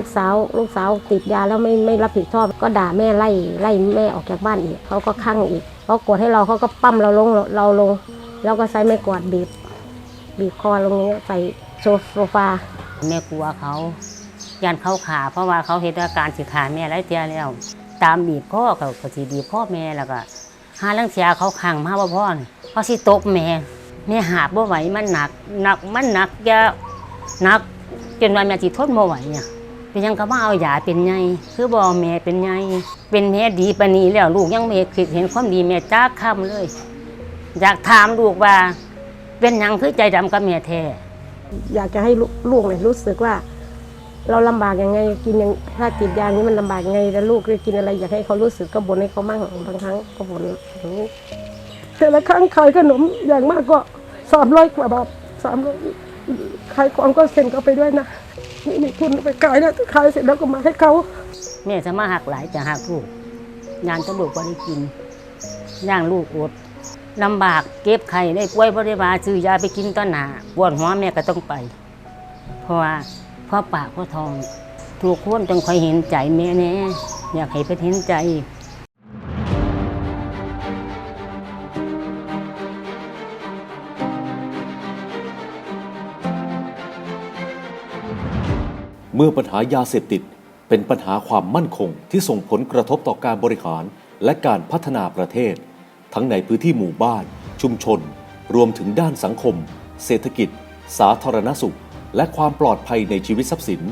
ลูกสาวลูกสาวติดยาแล้วไม่ไม่รับผิดชอบ ก็ด่าแม่ไล่ไล่แม่ออกจากบ้านอีกเขาก็ข้างอีกเขากดให้เราเขาก็ปั้มเราลงเราลง แล้วก็ใช้ไม้กวาดบีบ บีบคอลงนี้ใส่โซฟาแม่กลัวเขายันเขาขาเพราะว่าเขาเห็นอาการสิขาแม่หลายเตียแล้ว ตามบีบพ่อเขาก็สิบีบพ่อแม่แล้วก็หาลังเสียเขาขังมาบ่พ่อนเขาสิตกแม่แม่หาบบ่ไหวมันหนักหนักมันหนักอยาหนักจนว่าแม่สิทนบ่ไหวเนี่ย เป็นยังก็มาเอายาเป็นไงคือบ่แม่เป็นไงเป็นแม่ดีปนีแล้วลูกยังไม่คิดเห็นความดีแม่จ้าคำเลย อยากถามลูกว่า เป็นยังคือใจดำกับแม่แท้อยากจะให้ลูกลูกเนี่ยรู้สึกว่า เราลำบากยังไงกินยังถ้าติดยานี้มันลำบากยังไงแล้วลูกจะกินอะไรอยากให้เขารู้สึกก็บ่นให้เขามั่งบางครั้งก็บ่นแต่ละครั้งขายขนมอย่างมากก็สามร้อยกว่าบาทสามร้อย ขายของก็เซ็นเขาไปด้วยนะนี่มีทุนไปขายแล้วขายเสร็จแล้วก็มาให้เขาแม่จะมาหักหลายจะหักลูกงานตำรวจก็ได้กินย่างลูกอดลำบากเก็บไข่ได้ป่วยบริวาซื้อยาไปกินต้นหนาปวดหัวแม่ก็ต้องไป เพราะว่าพ่อปากพ่อทองทุกคนต้องคอยเห็นใจแม่แน่อยากให้เพิ่นเห็นใจ มื่อปัญหายาเสพติด เป็นปัญหาความมั่นคงที่ส่งผลกระทบต่อการบริหารและการพัฒนาประเทศ ทั้งในพื้นที่หมู่บ้าน ชุมชน รวมถึงด้านสังคม เศรษฐกิจ สาธารณสุข และความปลอดภัยในชีวิตทรัพย์สิน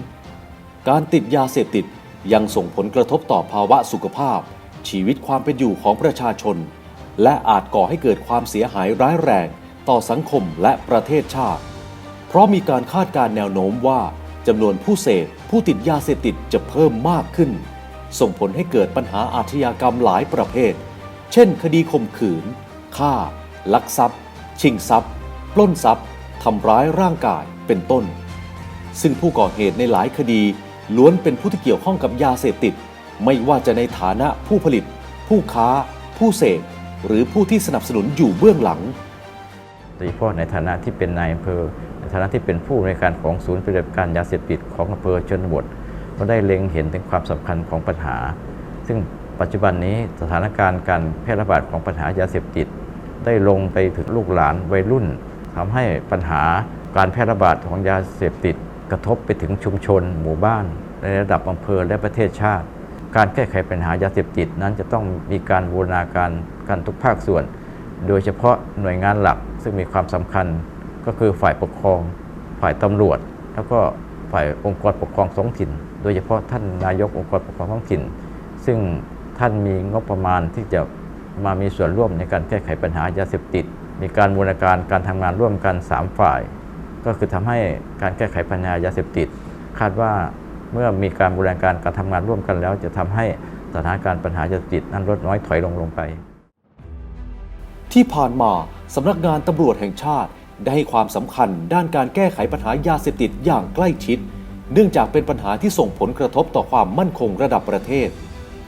การติดยาเสพติดยังส่งผลกระทบต่อภาวะสุขภาพ ชีวิตความเป็นอยู่ของประชาชน และอาจก่อให้เกิดความเสียหายร้ายแรง ต่อสังคมและประเทศชาติ เพราะมีการคาดการณ์แนวโน้มว่า จำนวนผู้เสพผู้ติดยาเสพติดจะเพิ่มมากขึ้น ส่งผลให้เกิดปัญหาอาชญากรรมหลายประเภท เช่น คดีข่มขืน ฆ่า ลักทรัพย์ ชิงทรัพย์ ปล้นทรัพย์ทำร้ายร่างกายเป็นต้น ซึ่งผู้ก่อเหตุในหลายคดีล้วนเป็นผู้ที่เกี่ยวข้องกับยาเสพติด ไม่ว่าจะในฐานะผู้ผลิต ผู้ค้า ผู้เสพหรือผู้ที่สนับสนุนอยู่เบื้องหลังโดยเฉพาะในฐานะที่เป็นนายอำเภอ ฐานะที่เป็นผู้ในการของศูนย์ปฏิบัติการยาเสพติดของอำเภอชนบทก็ได้เล็งเห็นถึงความสำคัญของปัญหา ซึ่งปัจจุบันนี้สถานการณ์การแพร่ระบาดของปัญหายาเสพติด ได้ลงไปถึงลูกหลานวัยรุ่นทำให้ปัญหาการแพร่ระบาดของยาเสพติด กระทบไปถึงชุมชน หมู่บ้าน ในระดับอำเภอและประเทศชาติ การแก้ไขปัญหายาเสพติดนั้นจะต้องมีการบูรณาการกันทุกภาคส่วน โดยเฉพาะหน่วยงานหลักซึ่งมีความสำคัญ ก็คือฝ่ายปกครอง ฝ่ายตำรวจ แล้วก็ฝ่ายองค์กรปกครองท้องถิ่น โดยเฉพาะท่านนายกองค์กรปกครองท้องถิ่น ซึ่งท่านมีงบประมาณที่จะมามีส่วนร่วมในการแก้ไขปัญหายาเสพติด มีการบูรณาการการทำงานร่วมกัน 3 ฝ่าย ก็คือทำให้การแก้ไขปัญหายาเสพติด คาดว่าเมื่อมีการบูรณาการการทำงานร่วมกันแล้ว จะทำให้สถานการณ์ปัญหายาเสพติดนั้นลดน้อยถอยลงลงไป ที่ผ่านมาสำนักงานตำรวจแห่งชาติ ได้ให้ความสำคัญด้านการแก้ไขปัญหายาเสพติดอย่างใกล้ชิด เนื่องจากเป็นปัญหาที่ส่งผลกระทบต่อความมั่นคงระดับประเทศ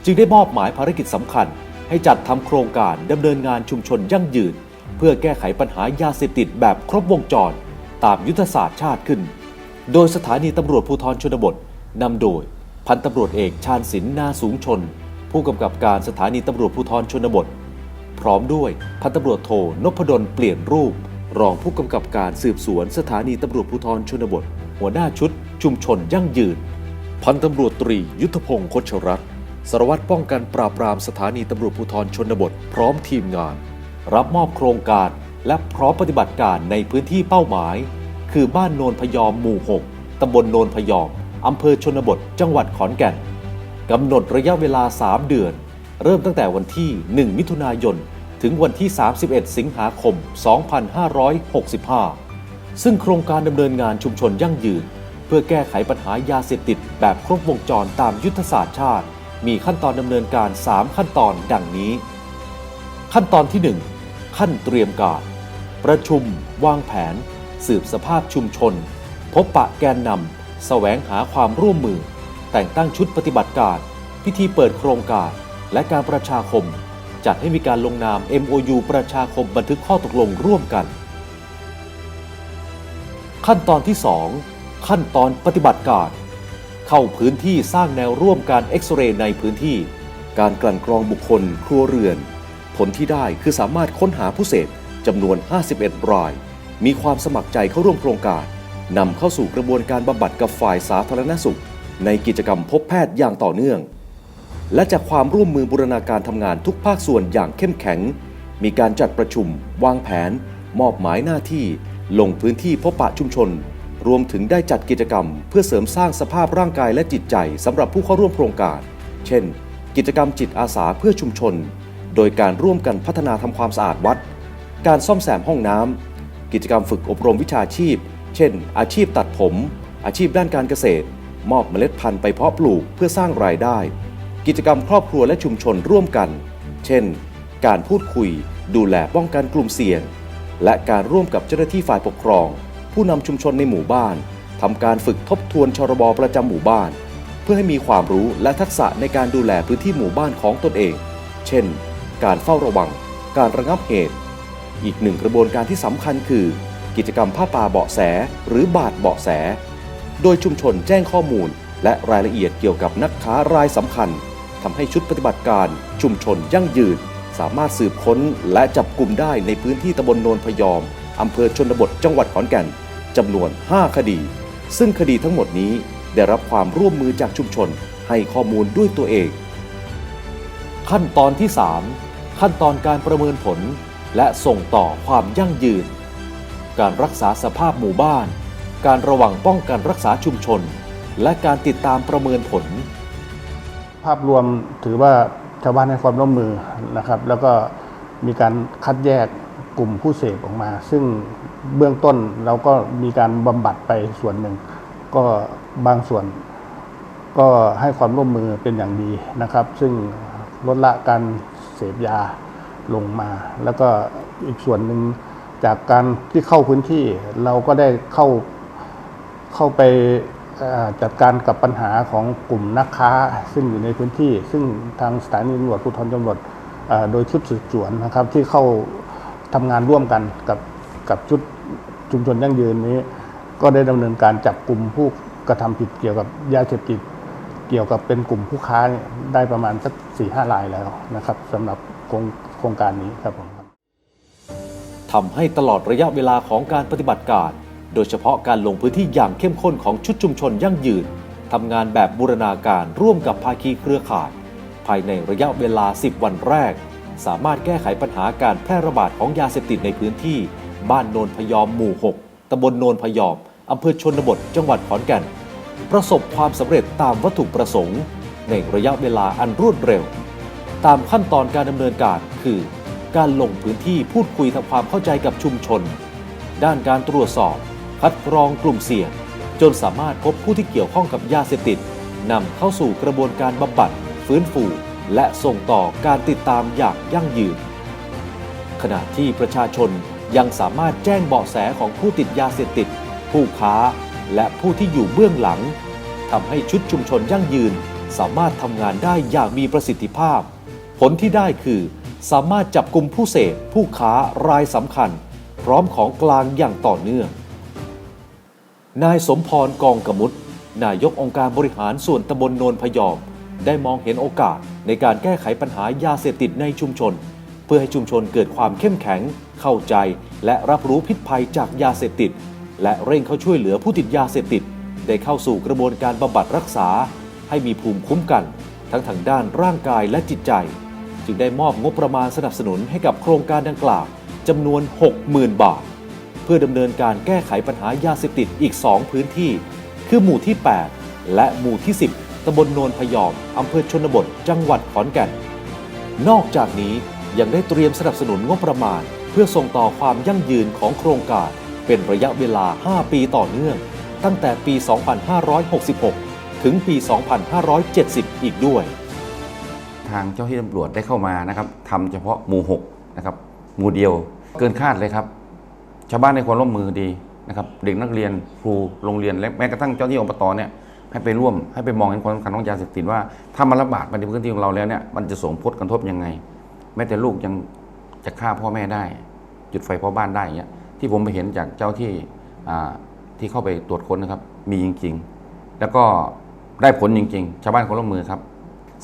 จึงได้มอบหมายภารกิจสำคัญ ให้จัดทำโครงการดำเนินงานชุมชนยั่งยืน เพื่อแก้ไขปัญหายาเสพติดแบบครบวงจร ตามยุทธศาสตร์ชาติขึ้น โดยสถานีตำรวจภูธรชนบทนำโดย พันตำรวจเอกชาญศิลป์นาสูงชน ผู้กำกับการสถานีตำรวจภูธรชนบท พร้อมด้วยพันตำรวจโทนพดลเปลี่ยนรูป รองผู้กำกับการสืบสวนสถานีตำรวจภูธรชนบท หัวหน้าชุด ชุมชนยั่งยืน พันตำรวจตรียุทธพงศ์คชรัตน์สารวัตรป้องกันปราบปรามสถานีตำรวจภูธรชนบท พร้อมทีมงาน รับมอบโครงการและพร้อมปฏิบัติการในพื้นที่เป้าหมาย คือบ้านโนนพยอมหมู่ 6ตำบลโนนพยอมอำเภอชนบท จังหวัดขอนแก่นกำหนดระยะเวลา 3 เดือน เริ่มตั้งแต่วันที่ 1 มิถุนายน ถึงวันที่ 31 สิงหาคม 2565 ซึ่งโครงการดำเนินงานชุมชนยั่งยืน เพื่อแก้ไขปัญหายาเสพติดแบบครบวงจรตามยุทธศาสตร์ชาติ มีขั้นตอนดำเนินการ 3 ขั้นตอนดังนี้ ขั้นตอนที่ 1 ขั้นเตรียมการ ประชุม วางแผน สืบสภาพชุมชน พบปะแกนนำแสวงหาความร่วมมือ แต่งตั้งชุดปฏิบัติการ พิธีเปิดโครงการ และการประชาคม จัดให้มีการลงนาม MOU ประชาคมบันทึกข้อตกลงร่วมกัน ขั้นตอนที่ 2 ขั้นตอนปฏิบัติการ เข้าพื้นที่สร้างแนวร่วมการเอ็กซเรย์ในพื้นที่ การกลั่นกรองบุคคล ครัวเรือน ผลที่ได้คือสามารถค้นหาผู้เสพจำนวน 51 ราย มีความสมัครใจเข้าร่วมโครงการนำเข้าสู่กระบวนการบำบัดกับฝ่ายสาธารณสุข ในกิจกรรมพบแพทย์อย่างต่อเนื่อง และจากความร่วมมือบูรณาการทำงานทุกภาคส่วนอย่างเข้มแข็ง มีการจัดประชุม วางแผน มอบหมายหน้าที่ ลงพื้นที่พบปะชุมชน รวมถึงได้จัดกิจกรรม เพื่อเสริมสร้างสภาพร่างกายและจิตใจสำหรับผู้เข้าร่วมโครงการ เช่น กิจกรรมจิตอาสาเพื่อชุมชน โดยการร่วมกันพัฒนาทำความสะอาดวัด การซ่อมแซมห้องน้ำกิจกรรมฝึกอบรมวิชาชีพ เช่น อาชีพตัดผม อาชีพด้านการเกษตร มอบเมล็ดพันธุ์ไปเพาะปลูกเพื่อสร้างรายได้ กิจกรรมครอบครัวและชุมชนร่วมกัน เช่น การพูดคุย ดูแลป้องกันกลุ่มเสี่ยง และการร่วมกับเจ้าหน้าที่ฝ่ายปกครอง ผู้นำชุมชนในหมู่บ้านทำการฝึกทบทวนชรบประจำหมู่บ้าน เพื่อให้มีความรู้และทักษะในการดูแลพื้นที่หมู่บ้านของตนเอง เช่น การเฝ้าระวัง การระงับเหตุ อีกหนึ่งกระบวนการที่สำคัญคือ กิจกรรมผ้าป่าเบาะแส หรือบาดเบาะแส โดยชุมชนแจ้งข้อมูล และรายละเอียดเกี่ยวกับนักค้ารายสำคัญ ทำให้ชุดปฏิบัติการชุมชนยั่งยืน สามารถสืบค้นและจับกลุ่มได้ในพื้นที่ตำบลโนนพยอมอำเภอชนบทจังหวัดขอนแก่นจำนวน 5 คดี ซึ่งคดีทั้งหมดนี้ได้รับความร่วมมือจากชุมชนให้ข้อมูลด้วยตัวเอง ขั้นตอนที่ 3 ขั้นตอนการประเมินผล และส่งต่อความยั่งยืน การรักษาสภาพหมู่บ้าน การระวังป้องกันรักษาชุมชน และการติดตามประเมินผล ภาพรวมถือว่าชาวบ้านให้ความร่วมมือนะครับ แล้วก็มีการคัดแยกกลุ่มผู้เสพออกมา ซึ่งเบื้องต้นเราก็มีการบำบัดไปส่วนหนึ่ง ก็บางส่วนก็ให้ความร่วมมือเป็นอย่างดีนะครับ ซึ่งลดละการเสพยาลงมา แล้วก็อีกส่วนหนึ่งจากการที่เข้าพื้นที่เราก็ได้เข้าเข้าไป จัดการกับปัญหาของกลุ่มนักค้าซึ่งอยู่ในพื้นที่ ซึ่งทางสถานีตำรวจภูธรจังหวัดโดยชุดสืบสวนนะครับที่เข้าทำงานร่วมกันกับกับชุดชุมชนยั่งยืนนี้ ก็ได้ดำเนินการจับกลุ่มผู้กระทำผิดเกี่ยวกับยาเสพติดเกี่ยวกับเป็นกลุ่มผู้ค้าได้ประมาณสักสี่ห้ารายแล้วนะครับสำหรับโครงการนี้ครับผมทำให้ตลอดระยะเวลาของการปฏิบัติการ โดยเฉพาะการลงพื้นที่อย่างเข้มข้นของชุดชุมชนยั่งยืนทำงานแบบบูรณาการร่วมกับภาคีเครือข่าย ภายในระยะเวลา 10 วันแรก สามารถแก้ไขปัญหาการแพร่ระบาดของยาเสพติดในพื้นที่ บ้านโนนพยอมหมู่ 6ตำบลโนนพยอมอำเภอชนบทจังหวัดขอนแก่น ประสบความสำเร็จตามวัตถุประสงค์ ในระยะเวลาอันรวดเร็ว ตามขั้นตอนการดำเนินการคือ การลงพื้นที่พูดคุยทำความเข้าใจกับชุมชน ด้านการตรวจสอบ คัดกรองกลุ่มเสี่ยง จนสามารถพบผู้ที่เกี่ยวข้องกับยาเสพติดนำเข้าสู่กระบวนการบำบัด ฟื้นฟู และส่งต่อการติดตามอย่างยั่งยืน ขณะที่ประชาชนยังสามารถแจ้งเบาะแสของผู้ติดยาเสพติด ผู้ค้า และผู้ที่อยู่เบื้องหลังทำให้ชุดชุมชนยั่งยืน สามารถทำงานได้อย่างมีประสิทธิภาพ ผลที่ได้คือ สามารถจับกลุ่มผู้เสพผู้ค้ารายสำคัญ พร้อมของกลางอย่างต่อเนื่อง นายสมพรกองกมุตนายกองค์การบริหารส่วนตำบลโนนพยอม ได้มองเห็นโอกาสในการแก้ไขปัญหายาเสพติดในชุมชน เพื่อให้ชุมชนเกิดความเข้มแข็ง เข้าใจ และรับรู้พิษภัยจากยาเสพติด และเร่งเข้าช่วยเหลือผู้ติดยาเสพติด ได้เข้าสู่กระบวนการบำบัดรักษา ให้มีภูมิคุ้มกัน ทั้งทางด้านร่างกายและจิตใจ จึงได้มอบงบประมาณสนับสนุนให้กับโครงการดังกล่าวจำนวน 60,000 บาท พื่อดำเนินการแก้ไขปัญหายาเสพติดอีก 2 พื้นที่ คือหมู่ที่ 8 และหมู่ที่ 10ตำบลโนนพยอมอำเภอชนบท จังหวัดขอนแก่น นอกจากนี้ยังได้เตรียมสนับสนุนงบประมาณ เพื่อส่งต่อความยั่งยืนของโครงการ เป็นระยะเวลา 5 ปีต่อเนื่อง ตั้งแต่ปี 2566 ถึงปี 2570 อีกด้วย ทางเจ้าที่ตำรวจได้เข้ามานะครับทำเฉพาะหมู่6นะครับหมู่เดียวเกินคาดเลยครับ ชาวบ้านในความร่วมมือดีนะครับเด็กนักเรียนครูโรงเรียนและแม้กระทั่งเจ้าหน้าที่อบตเนี่ยให้ไปร่วมให้ไปมองเห็นความสำคัญของยาเสพติดว่าถ้ามันระบาดมาในพื้นที่ของเราแล้วเนี่ยมันจะส่งผลกระทบยังไง แม้แต่ลูกยังจะฆ่าพ่อแม่ได้ จุดไฟเผาบ้านได้อย่างเงี้ยที่ผมไปเห็นจากเจ้าที่อ่าที่เข้าไปตรวจค้นนะครับมีจริง ๆ แล้วก็ได้ผลจริง ๆ ชาวบ้านคนร่วมมือครับ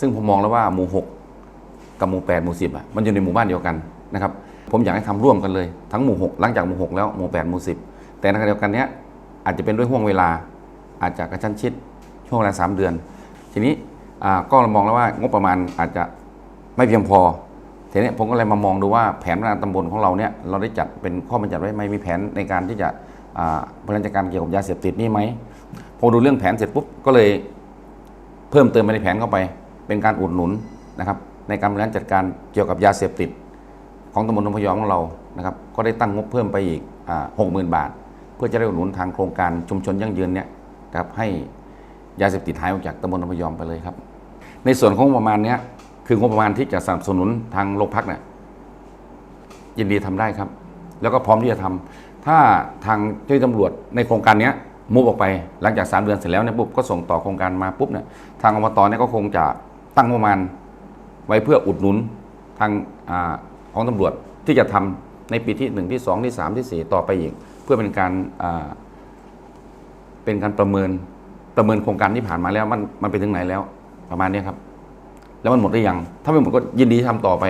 ซึ่งผมมองแล้วว่าหมู่ 6 กับหมู่ 8 หมู่ 10อะมันอยู่ในหมู่บ้านเดียวกันนะครับ ผมอยากให้ทำร่วมกันเลย ทั้งหมู่ 6 หลังจากหมู่ 6 แล้วหมู่ 8 หมู่ 10 แต่ในขณะเดียวกันเนี้ยอาจจะเป็นด้วยห่วงเวลา อาจจะกระชั้นชิดช่วงเวลาสเดือน ทีนี้ก็มองแล้วว่างบประมาณอาจจะไม่เพียงพอทีนี้ผมก็เลยมามองดูว่าแผนพัฒนาตำบลของเราเนี่ยเราได้จัดเป็นข้อบัญญัติไว้ไหมมีแผนในการที่จะบริหารจัดการเกี่ยวกับยาเสพติดนี่ไหมพอดูเรื่องแผนเสร็จปุ๊บก็เลยเพิ่มเติมไปในแผนเข้าไป เป็นการอุดหนุนนะครับในการบริหารจัดการเกี่ยวกับยาเสพติด ของตำบลนพยอมของเรานะครับก็ได้ตั้งงบเพิ่มไปอีกหกหมื่นบาท เพื่อจะได้อุดหนุนทางโครงการชุมชนยั่งยืนเนี่ยครับให้ยาเสพติดหายออกจากตำบลนพยอมไปเลยครับ ในส่วนของงบประมาณเนี้ยคืองบประมาณที่จะสนับสนุนทางโรงพักเนี่ยยินดีทำได้ครับ แล้วก็พร้อมที่จะทำถ้าทางเจ้าหน้าที่ตำรวจในโครงการเนี้ยมุบออกไปหลังจากสามเดือนเสร็จแล้วเนี่ยปุ๊บก็ส่งต่อโครงการมาปุ๊บเนี่ยทางอบตเนี่ยก็คงจะตั้งงบประมาณ ไว้เพื่ออุดหนุนทางอา ของตำรวจที่จะทำในปีที่1ที่2ที่3ที่4ต่อไปอีก เพื่อเป็นการเป็นการประเมินประเมินโครงการที่ผ่านมาแล้วมันมันไปถึงไหนแล้วประมาณนี้ครับ แล้วมันหมดหรือยัง ถ้าไม่หมดก็ยินดีทำต่อไป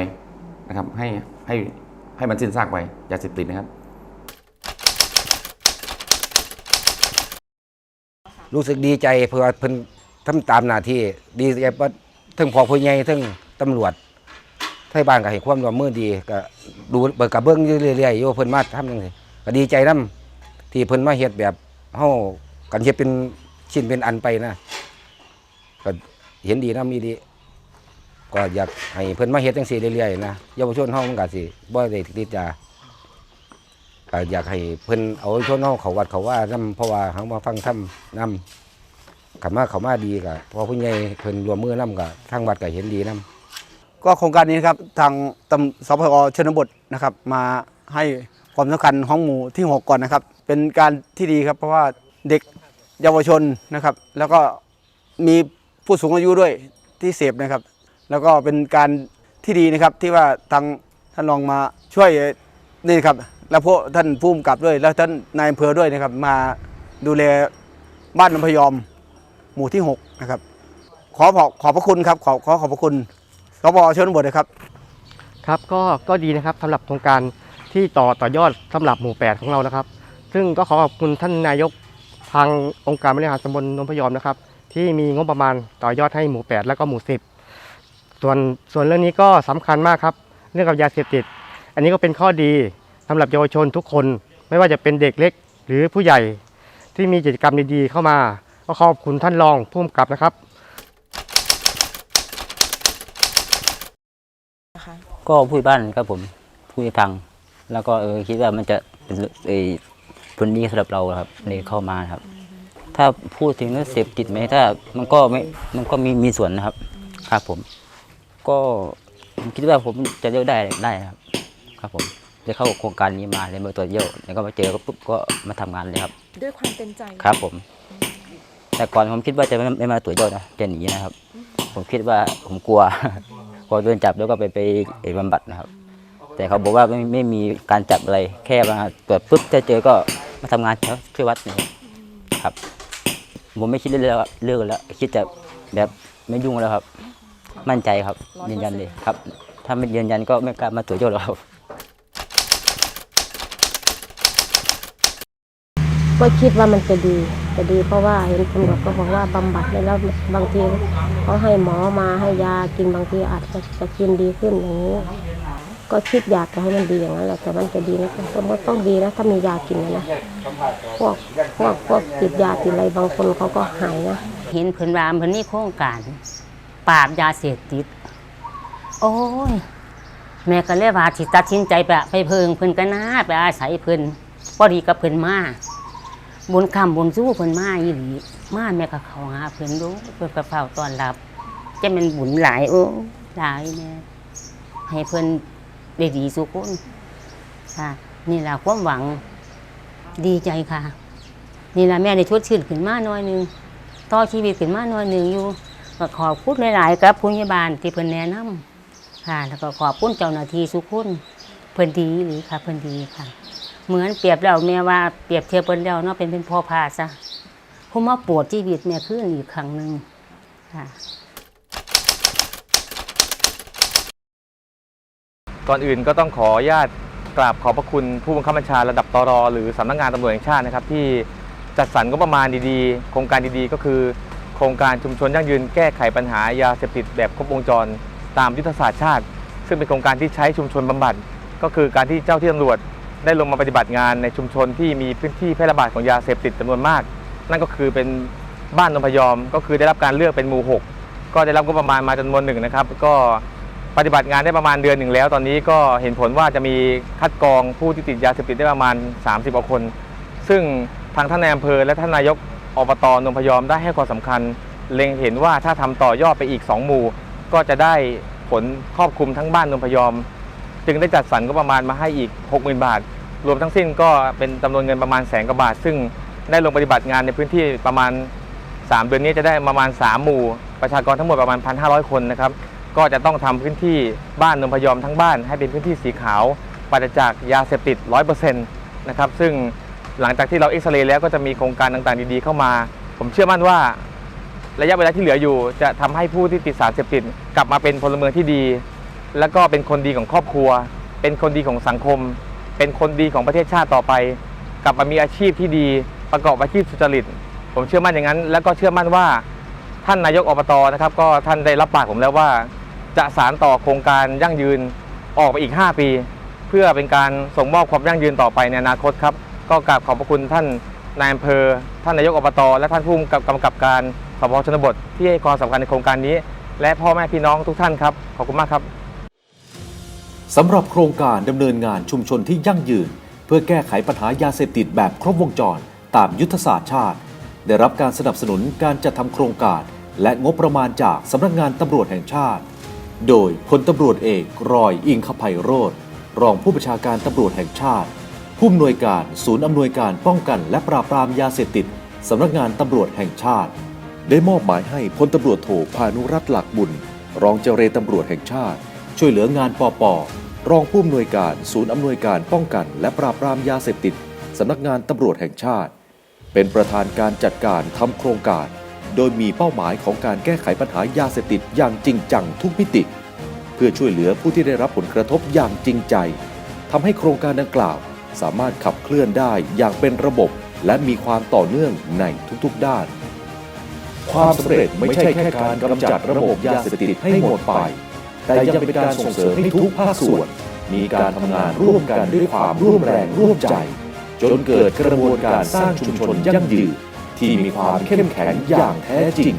นะครับ ให้ให้ให้มันสิ้นซากไปยาเสพติดนะครับ รู้สึกดีใจเพราะว่าเพิ่นทำตามหน้าที่ดีใจว่าทั้งพอผู้ใหญ่ทั้งตำรวจ ไทยบ้านก็ให้ความร่วมมือดีก็ดูเบิกกับเบิ้งอยู่เรื่อยๆอยู่เพิ่นมาทำจังซี่ก็ดีใจนํที่เพิ่นมาเฮ็ดแบบเฮากันเฮ็ดเป็นชิ้นเป็นอันไปนะก็เห็นดีนำอีดีก็อยากให้เพิ่นมาเฮ็ดจังซี่เรื่อยๆนะเยาวชนเฮามันก็สิบ่ได้ติดยาก็อยากให้เพิ่นเอาชนเฮาเขาวัดเขาว่านํเพราะว่าเฮามาฟังธรรมนํขันมาเขามาดีก็พอผู้ใหญ่เพิ่นรวมมือนํก็ทางวัดก็เห็นดีนํ ก็โครงการนี้นะครับทางตำสพอชนบทนะครับ มาให้ความสำคัญของหมู่ที่ 6 ก่อนนะครับ เป็นการที่ดีครับเพราะว่าเด็กเยาวชนนะครับ แล้วก็มีผู้สูงอายุด้วยที่เสพนะครับ แล้วก็เป็นการที่ดีนะครับที่ว่าทางท่านรองมาช่วยนี่ครับ แล้วพวกท่านผู้กำกับด้วย แล้วท่านนายอำเภอด้วยนะครับ มาดูแลบ้านนพยอมหมู่ที่ 6 นะครับ ขอบอขอบพระคุณครับ ขอขอขอบพระคุณ สพชนบทนะครับครับก็ก็ดีนะครับสำหรับโครงการที่ต่อต่อยอดสำหรับหมู่ 8 ของเรานะครับ ซึ่งก็ขอขอบคุณท่านนายกทางองค์การบริหารตำบลนนพยอมนะครับ ที่มีงบประมาณต่อยอดให้หมู่ 8 แล้วก็หมู่ 10 ส่วนส่วนเรื่องนี้ก็สำคัญมากครับ เรื่องกับยาเสพติด อันนี้ก็เป็นข้อดีสำหรับเยาวชนทุกคน ไม่ว่าจะเป็นเด็กเล็กหรือผู้ใหญ่ที่มีกิจกรรมดีๆเข้ามา ก็ขอบคุณท่านรองผู้กำกับนะครับ ก็พูดบ้านครับผมพูดให้ฟังแล้วก็เออคิดว่ามันจะเป็นเออผลดีสำหรับเราครับในเข้ามาครับ ถ้าพูดถึงเรื่องเสพติดไหมถ้ามันก็ไม่มันก็มีมีส่วนนะครับ ครับผม ก็ผมคิดว่าผมจะเลือกได้ได้ครับ ครับผมจะเข้าโครงการนี้มาเลยมาตรวจเยี่ยวแล้วก็มาเจอก็ปุ๊บก็มาทำงานเลยครับ ด้วยความเต็มใจครับผม แต่ก่อนผมคิดว่าจะไม่ไม่มาตรวจเยี่ยวนะจะหนีนะครับ ผมคิดว่าผมกลัว กลัวโดนจับแล้วก็ไปไปไปบำบัดนะครับ แต่เขาบอกว่าไม่ไม่มีการจับอะไรแค่มาตรวจปุ๊บถ้าเจอก็มาทำงานแถวที่วัดนี่ครับ ผมไม่คิดเรื่องแล้วเลิกแล้ว คิดจะแบบไม่ยุ่งแล้วครับ มั่นใจครับยืนยันเลยครับ ถ้าไม่ยืนยันก็ไม่กล้ามาตรวจเยี่ยวแล้วครับก็คิดว่ามันจะดี จะดีเพราะว่าเห็นตำรวจก็บอกว่าบำบัดได้แล้วบางทีเขาให้หมอมาให้ยากินบางทีอาจจะจะกินดีขึ้นอย่างนี้ ก็คิดอยากจะให้มันดีอย่างนั้นแหละแต่มันจะดีนะก็ต้องดีนะถ้ามียากินนะพวกพวกพวกติดยาติดอะไรบางคนเขาก็หายนะเห็นเพิ่นว่าเพิ่นนี่โครงการปราบยาเสพติด โอ้ยแม่ก็เลยว่าสิตัดสินใจไปไปเพิงเพิ่นก็น่าไปอาศัยเพิ่นพอดีกับเพิ่นมา บุญคำบุญสู้เพิ่นมาอีหลีมาแม่ก็เขาหาเพิ่นดูเพิ่นก็เฝ้าตอนรับ จะเป็นบุญหลายโอ้หลายแม่ให้เพิ่นได้ดีสุคนค่ะ นี่แหละความหวังดีใจค่ะ นี่แหละแม่ได้ชดชื่นขึ้นมาหน่อยหนึงต่อชีวิตขึ้นมาหน่อยหนึ่งอยู่ก็ขอบคุณหลายๆกับผู้ใหญ่บ้านที่เพิ่นแนะนำค่ะ แล้วก็ขอบคุณเจ้าหน้าที่สุขุนเพิ่นดีหรือค่ะเพิ่นดีค่ะ เหมือนเปรียบแล้วแม่ว่าเปรียบเทียบเพิ่นแล้วเนาะเป็นเป็นพ่อพาซะผมมาปวดชีวิตแม่ขึ้นอีกครั้งหนึ่งค่ะก่อนอื่นก็ต้องขออนุญาตกราบขอบพระคุณผู้บังคับบัญชาระดับตรหรือสำนักงานตำรวจแห่งชาตินะครับ ที่จัดสรรงบประมาณดีๆ โครงการดีๆ ก็คือ โครงการชุมชนยั่งยืนแก้ไขปัญหายาเสพติดแบบครบวงจร ตามยุทธศาสตร์ชาติ ซึ่งเป็นโครงการที่ใช้ชุมชนบำบัดก็คือการที่เจ้าที่ตำรวจ ได้ลงมาปฏิบัติงานในชุมชนที่มีพื้นที่แพร่ระบาดของยาเสพติดจำนวนมาก นั่นก็คือเป็นบ้านนมพยอม ก็คือได้รับการเลือกเป็นหมู่หกก็ได้รับงบประมาณมาจำนวนหนึ่งนะครับ ก็ปฏิบัติงานได้ประมาณเดือนหนึ่งแล้ว ตอนนี้ก็เห็นผลว่าจะมีคัดกรองผู้ที่ติดยาเสพติดได้ประมาณ 30กว่าคน ซึ่งทางท่านนายอำเภอและท่านนายกอบตนมพยอมได้ให้ความสำคัญ เล็งเห็นว่าถ้าทำต่อยอดไปอีก 2 หมู่ ก็จะได้ผลครอบคลุมทั้งบ้านนมพยอม จึงได้จัดสรรก็ประมาณมาให้อีก 60,000 บาท รวมทั้งสิ้นก็เป็นจำนวนเงินประมาณแสนกว่าบาท ซึ่งได้ลงปฏิบัติงานในพื้นที่ประมาณ 3 เดือนนี้จะได้ประมาณ 3 หมู่ ประชากรทั้งหมดประมาณ 1,500 คนนะครับ ก็จะต้องทำพื้นที่บ้านนมพยอมทั้งบ้านให้เป็นพื้นที่สีขาวปราศจากยาเสพติด 100%นะครับ ซึ่งหลังจากที่เราเอ็กซเรย์แล้วก็จะมีโครงการต่างๆดีๆเข้ามา ผมเชื่อมั่นว่าระยะเวลาที่เหลืออยู่ จะทำให้ผู้ที่ติดสารเสพติดกลับมาเป็นพลเมืองที่ดี แล้วก็เป็นคนดีของครอบครัว เป็นคนดีของสังคม เป็นคนดีของประเทศชาติต่อไป กลับมามีอาชีพที่ดี ประกอบอาชีพสุจริต ผมเชื่อมั่นอย่างนั้น แล้วก็เชื่อมั่นว่าท่านนายกอบตนะครับ ก็ท่านได้รับปากผมแล้วว่า จะสารต่อโครงการยั่งยืนออกไปอีก 5 ปี เพื่อเป็นการส่งมอบความยั่งยืนต่อไปในอนาคตครับ ก็กราบขอบพระคุณท่านนายอำเภอ ท่านนายกอบต และท่านผู้กำกับการสพชนบทที่ให้ความสำคัญในโครงการนี้ และพ่อแม่พี่น้องทุกท่านครับ ขอบคุณมากครับ สำหรับโครงการดำเนินงานชุมชนที่ยั่งยืน เพื่อแก้ไขปัญหายาเสพติดแบบครบวงจร ตามยุทธศาสตร์ชาติ ได้รับการสนับสนุนการจัดทำโครงการ และงบประมาณจากสำนักงานตำรวจแห่งชาติ โดยพลตำรวจเอกรอยอิงคภัยโรธรองผู้บัญชาการตำรวจแห่งชาติ ผู้อำนวยการศูนย์อำนวยการป้องกันและปราบปรามยาเสพติดสำนักงานตำรวจแห่งชาติ ได้มอบหมายให้พลตำรวจโทพานุรัตน์หลักบุญ รองเจรตำรวจแห่งชาติ ช่วยเหลืองานปอปอรองผู้อำนวยการศูนย์อำนวยการป้องกัน และปราบปรามยาเสพติดสำนักงานตำรวจแห่งชาติ เป็นประธานการจัดการทำโครงการ โดยมีเป้าหมายของการแก้ไขปัญหายาเสพติดอย่างจริงจังทุกมิติ เพื่อช่วยเหลือผู้ที่ได้รับผลกระทบอย่างจริงใจทำให้โครงการดังกล่าว สามารถขับเคลื่อนได้อย่างเป็นระบบ และมีความต่อเนื่องในทุกๆด้าน ความสำเร็จไม่ใช่แค่การกำจัดระบบยาเสพติดให้หมดไป แต่ยังเป็นการส่งเสริมให้ทุกภาคส่วน มีการทำงานร่วมกันด้วยความร่วมแรงร่วมใจ จนเกิดกระบวนการสร้างชุมชนยั่งยืนที่มีความเข้มแข็งอย่างแท้จริง